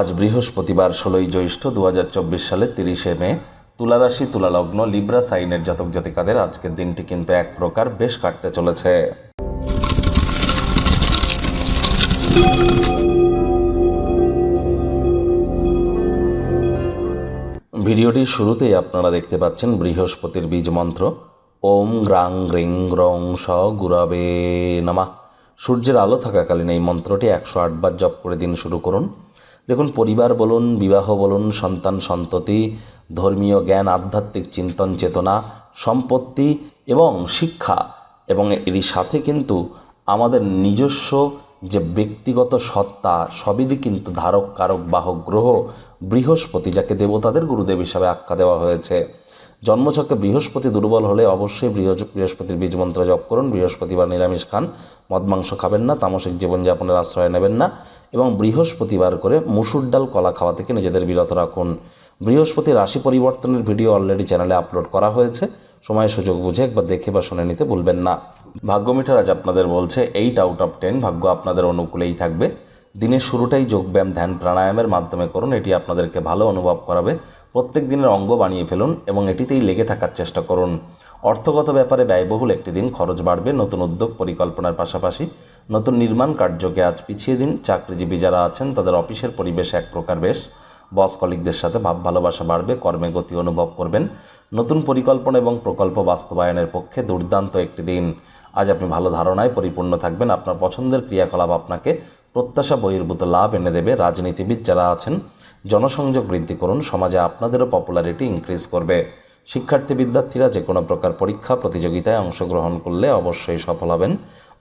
আজ বৃহস্পতিবার, ষোলোই জ্যৈষ্ঠ দু হাজার চব্বিশ সালের তিরিশে মে, তুলারাশি, তুলালগ্ন, লিব্রা সাইনের জাতক জাতিকাদের আজকের দিনটি কিন্তু এক প্রকার বেশ কাটতে চলেছে। ভিডিওটির শুরুতেই আপনারা দেখতে পাচ্ছেন বৃহস্পতির বীজ মন্ত্র। ওম গ্রাং গ্রিং গ্রং স গুরাবে নামা। সূর্যের আলো থাকাকালীন এই মন্ত্রটি একশো আটবার জপ করে দিন শুরু করুন। দেখুন, পরিবার বলুন, বিবাহ বলুন, সন্তান সন্ততি, ধর্মীয় জ্ঞান, আধ্যাত্মিক চিন্তন চেতনা, সম্পত্তি এবং শিক্ষা। এবং এর সাথে কিন্তু আমাদের নিজস্ব যে ব্যক্তিগত সত্তা সবই কিন্তু ধারক, কারক, বাহক, গ্রহ, বৃহস্পতি, যাকে দেবতাদের গুরুদেব হিসাবে আখ্যা দেওয়া হয়েছে। জন্মছকে বৃহস্পতি দুর্বল হলে অবশ্যই বৃহস্প- বৃহস্পতির বীজ মন্ত্র জপ করুন। বৃহস্পতিবার নিরামিষ খান, মদ, মাংস খাবেন না, তামসিক জীবনযাপনের আশ্রয় নেবেন না। এবং বৃহস্পতিবার করে মুসুর ডাল কলা খাওয়া থেকে নিজেদের বিরত রাখুন। বৃহস্পতি রাশি পরিবর্তনের ভিডিও অলরেডি চ্যানেলে আপলোড করা হয়েছে। সময় সুযোগ বুঝে একবার দেখে বা শুনে নিতে ভুলবেন না। ভাগ্য ভাগ্যমিটার আজ আপনাদের বলছে এইট আউট অফ টেন ভাগ্য আপনাদের অনুকূলেই থাকবে। দিনের শুরুটাই যোগব্যায়াম, ধ্যান, প্রাণায়ামের মাধ্যমে করুন। এটি আপনাদেরকে ভালো অনুভব করাবে। প্রত্যেক দিনের অঙ্গ বানিয়ে ফেলুন এবং এটিতেই লেগে থাকার চেষ্টা করুন। অর্থগত ব্যাপারে ব্যয়বহুল একটি দিন, খরচ বাড়বে, নতুন উদ্যোগ পরিকল্পনার পাশাপাশি। নতুন নির্মাণ কার্যকে আজ পিছিয়ে দিন। চাকরিজীবী যারা আছেন, তাদের অফিসের পরিবেশ এক প্রকার বেশ। বস কলিকদের সাথে ভাব ভালোবাসা বাড়বে, কর্মে গতি অনুভব করবেন। নতুন পরিকল্পনা এবং প্রকল্প বাস্তবায়নের পক্ষে দুর্দান্ত একটি দিন। আজ আপনি ভালো ধারণায় পরিপূর্ণ থাকবেন। আপনার পছন্দের ক্রিয়াকলাপ আপনাকে প্রত্যাশা, বহির্ভূত লাভ এনে দেবে। রাজনীতিবিদ যারা আছেন, জনসংযোগ বৃদ্ধি করুন। সমাজে আপনাদেরও পপুলারিটি ইনক্রিজ করবে। শিক্ষার্থী, বিদ্যার্থীরা যে কোনো প্রকার পরীক্ষা, প্রতিযোগিতায় অংশগ্রহণ করলে অবশ্যই সফল হবেন।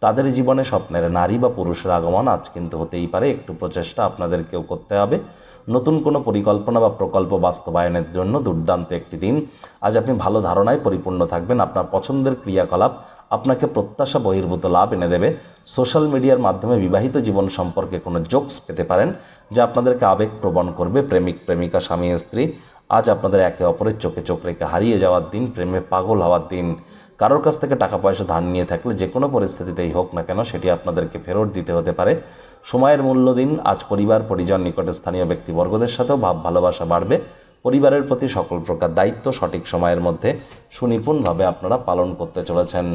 তাদের জীবনে স্বপ্নের নারী বা পুরুষের আগমন আজ কিন্তু হতেই পারে। একটু প্রচেষ্টা আপনাদেরকেও করতে হবে। নতুন কোনো পরিকল্পনা বা প্রকল্প বাস্তবায়নের জন্য দুর্দান্ত একটি দিন। আজ আপনি ভালো ধারণায় পরিপূর্ণ থাকবেন। আপনার পছন্দের ক্রিয়াকলাপ আপনাকে প্রত্যাশা, বহির্ভূত লাভ এনে দেবে। সোশ্যাল মিডিয়ার মাধ্যমে বিবাহিত জীবন সম্পর্কে কোনো জোকস পেতে পারেন, যা আপনাদেরকে আবেগ প্রবণ করবে। প্রেমিক, প্রেমিকা, স্বামী, স্ত্রী আজ আপনাদের একে অপরের চোখে চোখ রেখে হারিয়ে যাওয়ার দিন, প্রেমে পাগল হওয়ার দিন। কারোর কাছ থেকে টাকা পয়সা ধার নিয়ে থাকলে যে কোনো পরিস্থিতিতেই হোক না কেন, সেটি আপনাদেরকে ফেরত দিতে হতে পারে। সময়ের মূল্য দিন, আজ পরিবার, পরিজন, নিকটে স্থানীয় ব্যক্তিবর্গদের সাথেও ভাব, ভালোবাসা বাড়বে। পরিবারের প্রতি সকল প্রকার দায়িত্ব সঠিক সময়ের মধ্যে সুনিপুণভাবে আপনারা পালন করতে চলেছেন।